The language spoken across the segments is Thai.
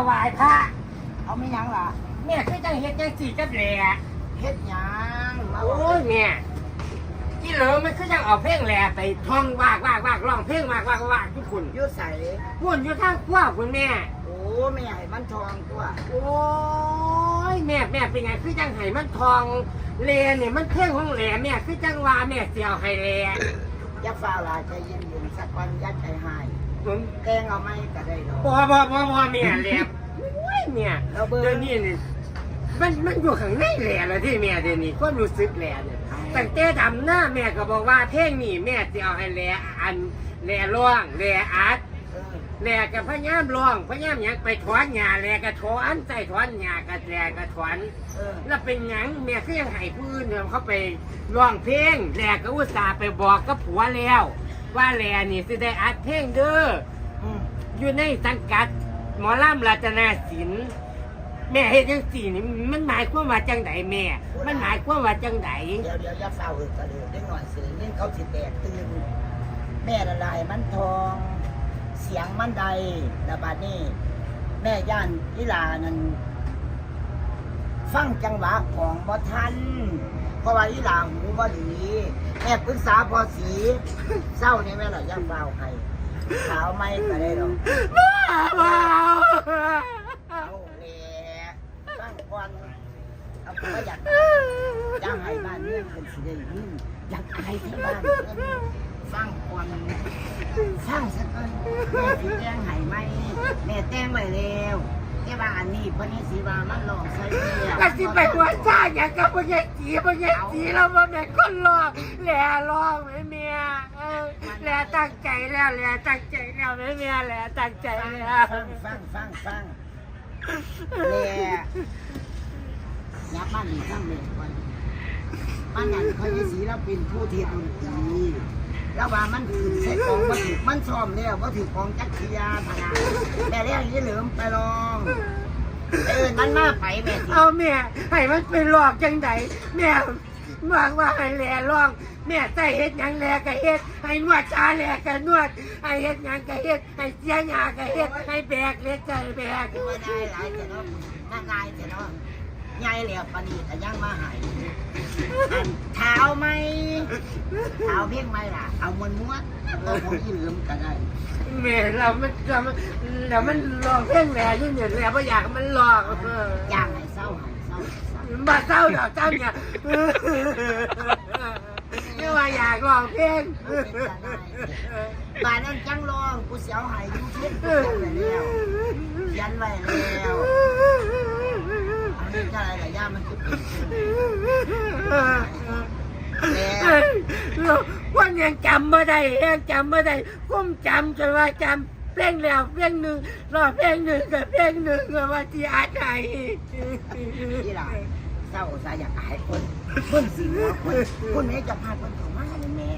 าวไหว้พระเอาไม่ยังล่ะแม่คือจังเฮ็ดจังสี่กับแหล่เฮ็ดหยังมาโอ้ยแม่ที่เหลือมันคือจังเอาเพลงแหล่ไปท่องวากวากวากร้องเพลงวากวากวากทุกคนอยู่ใส่วุ่นอยู่ทางครัวคุณแม่โอ้ไม่ใหญ่มันทองตัวโอ้ยแม่แม่เป็นไงคือจังไห้มันทองแหล่เนี่ยมันเพลงของแหล่แม่คือจังว่าแม่เสียวให้แหล่อยักฟ้าลายใจเย็นเย็นๆสักวันยัดใจหาย ผมแกงเอาไหม่ก็ได้ดอก บ่บ่บ่บ่แม่แหล่โอ้ยแม่เราเบิ่ง เดี๋ยวนี้นี่มันมันอยู่ข้างในแหล่แล้วที่แม่เดี๋ยวนี้ความรู้สึกแหล่เนี่ยตั้งแต่ดำหน้าแม่ก็บอกว่าเพลงนี้แม่จะเอาให้แลอันแลร้องแลอัด เออแลกับพะยามร้องพะยามหยังไปถอนหญ้าแลก็ถอนใส่ถอนหญ้าก็แลก็ถอนเออแล้วเป็นหยังแม่ก็ยังให้ผู้อื่นเนี่ยเขาไปร้องเพลงแลก็อุตส่าห์ไปบอกกับผัวแล้ว ว่าแลนี่สิได้อัดเพลงเด้ออืมอยู่ในสังกัด หมอลำรัตนาศิลป์แม่เฮ็ดจังสี่นี่มันหมายความว่าจังไดแม่ มันหมายความว่าจังไดเดี๋ยวเดี๋ยวอยักฟ้าเออกระเดือได้หน่อยเสียงนี่เขาสิแตกตื่นแม่ละลายมันทอง เสียงมันใดระบาดนี้แม่ย่านอีหลานั่นฟังจังหวะของบ่ทัน เพราะว่าอีหลาหูบ่ดีแม่ปรึกษาพอสีเศร้านี่แม่หละอยักฟ้าให้ขาวไม่ก็ได้ดอกว้าวเอาแหละฟังก่อนเอาไปอยากอยากให้บ้านเมืองเป็นสิได้ยินอยากให้ที่บ้านเมืองฟังก่อนฟังสักก่อนแม่สิแจ้งให้ไหมแม่แจ้งไว้แล้ว แต่ว่าอันนี้พราะนี่สีว่ามันหลอกใส่เสียก็สิไปหัวซ่าอย่างกับพ่อใหญ่จีพ่อใหญ่จีแล้วพ่อแม่คนรอแหล่รอแม่เมียเออแหล่ตั้งใจแล้วแหล่ตั้งใจแล้วแม่เมียแหล่ตั้งใจแล้วฟังฟังฟังฟังแม่ยับบ้านนี่ฟังเลยก่อนมันนั่นเพราะนี่สีเราเป็นผู้เทียนดนตรี แล้วว่ามันถือใส่กองว่าถือมันซ้อมแล้วว่าถือกองจักรยานพนาแม่เรียกยี่เหลิมไปลองเออมันมาไปแม่สิเอาแม่ให้มันเป็นหลอกจังไดแม่วางว่าให้แหล่ร้อง แม่ใส่เฮ็ดหยังแหล่ก็เฮ็ดให้นวดชาแหล่ก็นวดให้เฮ็ดหยังก็เฮ็ดให้เสียหญ้าก็เฮ็ดให้แบกเล็กก็แบก ว่านายหลายแต่เนาะน่านายแต่เนาะ ยายเหลียวปานนีแต่ยังมาหายอันเท้าไหมเท้าเพียงไหมล่ะ เอามวนม้วนตัวของยี่เหลิมก็ได้แม่เรามันเรามันเรามันลองเพ่งแหล่อยิ่งเนี่ยแหล่เพราะอยากให้มันหลอกเออย่างให้เศร้าให้เศร้าให้เศร้ามาเศร้าดอกเจ้าเนี่ยไม่ว่าอยากลองเพลงบ้านนั้นจังรองกูเสียวหายยูเทียนกูเขียนไว้แล้วยันไว้แล้ว อันนี้ก็อะไรหลายอย่างมันคือเป็นแล้ววันยังจำไม่ได้ยังจำไม่ได้ผมจำจนว่าจำเพลงแล้วเพลงหนึ่งรอเพลงหนึ่งกับเพลงหนึ่งก็ว่าที่อาใจที่หลาเศร้าสายอยากหายคนคนสิหัวคนคนนี้จะพาคนเข้ามาเลยแม่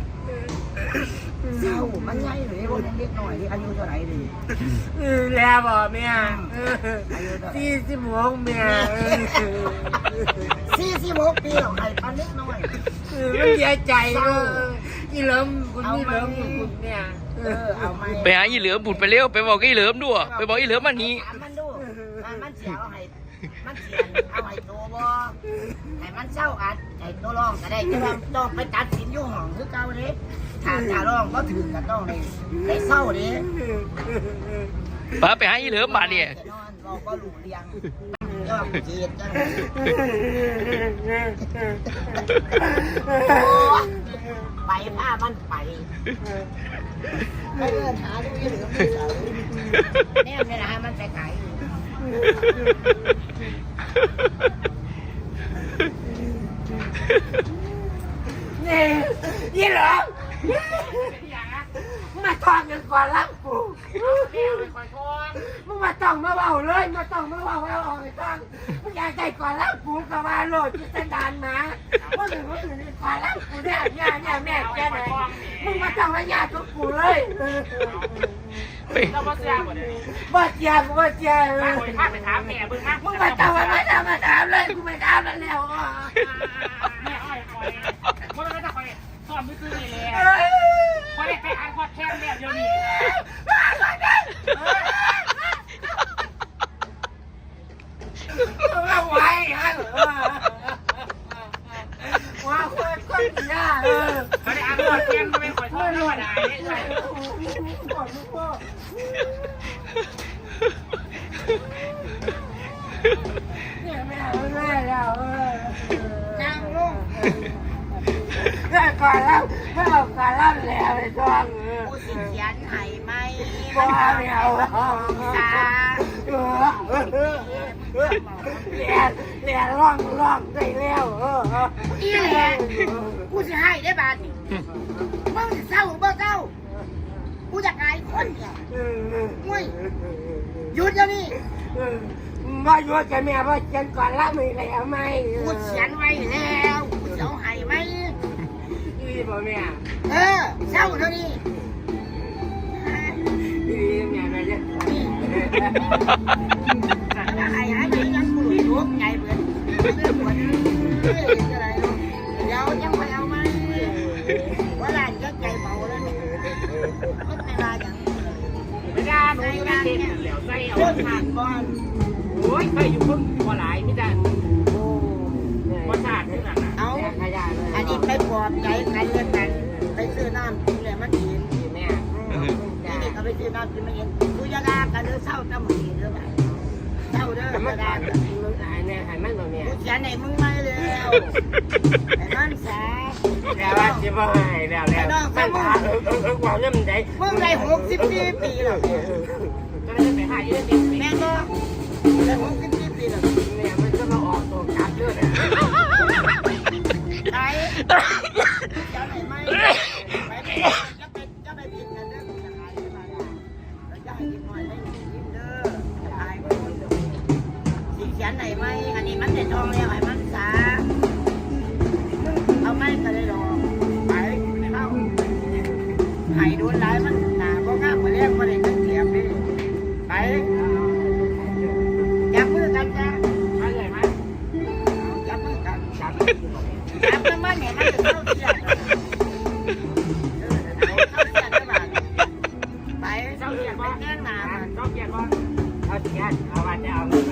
เศร้า มันใหญ่เลยคนยังเล็กหน่อยที่อายุเท่าไหร่ดิแล้วบอกเมียสี่สิบหกเมียสี่สิบหกปีหรอกไอ้ปันเล็กน้อยมันเสียใจเอออีเหลิมคุณนี่เหลิมคุณเนี่ยเออเอาไหมไปหาอีเหลือมบุดไปเร็วไปบอกอีเหลือมด้วยไปบอกอีเหลือมมานี้ถามมันดูว่ามันเสียเอาให้มันเสียเอาให้โตบ่ให้มันเศร้าอัดให้โตร้องก็ได้จะต้องต้องไปตัดสินอยู่ห้องคือเก่าเด้ ถ้าถ้าร้องก็ถึงก็ต้องได้ได้เศร้าเด้ป้าไปหาอีเหลือมมาเนี่ยจะนอนเราก็หลูเลียงยอดเจียดจังโอ้ไปผ้ามันไปไม่เดินหาดูยี่เหลือไม่เจอแน่ไม่นะมันไปขายอยู่นี่อีเหลิม มาทองกันก่อนรับกูมึงมาต้องมาเบาเลยมาต้องมาเบาเอาออกไปต้องมึงอยากใจก่อนรับกูกับว่าโลดจิตดานมามึงถึงมึงถึงก่อนรับกูเนี่ยเนี่ยเนี่ยแม่แกไหนมึงมาต้องมาญาติกูเลยไปเราบ่เสียบ่ได้บ่เจียกูบ่เจียมาโอยพาไปถามแม่เบิ่งนะมึงมาต้องมาไม่ต้องมาถามเลยกูไม่ถามแล้วแล้ว แม่อ้อยคอยบ่ได้จะคอยสอนมือซื้อนี่แหละคอยได้ไปอ่านพอดแคสต์แล้วเดี๋ยวนี้ เออ เขาได้อ่านว่าเตียงก็เป็นข่อยทอดธรรมดาเนี่ยใช่ เนั่งลงแม่ก่อนแล้วแม่ก่อนแล้วแล้วไปจ้องเออกูสิเขียนให้ไหมบ้าไม่เอาตาเออเออเรียนเรียนร้องร้องได้แล้วเออเอออีแหละกูสิให้ได้บาทนี่มึงสิเศร้าบ่เศร้า กูอยากอายคนเนี่ยเออเออมุ้ยหยุดเดี๋ยวนี้เออมาอยู่กับแม่ว่าเขียนก่อนแล้วไม่แล้วไหมกูเขียนไว้แล้วกูจะเอาให้ไหมดีป่ะแม่เออเศร้าเดี๋ยวนี้ดีแม่แม่จะนี่ ไม่ได้หนูไม่เต็มแล้วใส่เอาทานนบอนโอ้ยใครอยู่คนพอหลายไม่ได้โอ้พอชาติที่นั่นน่ะเอาอันนี้ไปปลอบใจกันเรื่องกันไปซื้อน้ำกินเลยมันกินแม่นี่นี่ก็ไปซื้อน้ำกินมาเย็นกูจะด่ากันหรือเศร้าจำหีเด้อแบบเปล่า เด้อมัจะนด่าตายกันมึงตายเนี่ยให้มันบ่แม่กูเขียนให้มึงไม่แล้วไอ้นั่นสาแล้วว่าสิบ่ให้แล้วแล้วมันพาเออเออเออว่าเรื่องใดมึงได้หกสิบสี่ปีแล้วก็เลยไปหายืนติดแม่ก็ได้หกสิบสี่ปีแล้วแม่มันจะมาออกตัวกลับด้วยนะไปเขียนให้ไม่ไปไปจะไปจะไปผิดกันเด้อกูจะหายไปมาแล้วจะให้กินหน่อย ขียนไหนไหมอันนี้มันได้ทองแล้วให้มันสาเอาไม่ก็ได้ดอกไปเข้าไห้โดนหลายมันหนาเพราะง่ามมาเรียกมาได้เงินเสียบนี่ไปจับมือกันจ้ะมาใหญ่ไหมจับมือกันจับจับมือมันเนี่ยมันจะเข้าเสียดเออเอาเข้าเสียดได้บ้างไปเจ้าเกียรติไปบ่แง่งหนเจ้าเกียรติบ่เอาเสียเอาว่าจะเอาเกินไปมากูตกใจเบิดกูไหวบ้านมาเลยขวัญเลยที่บา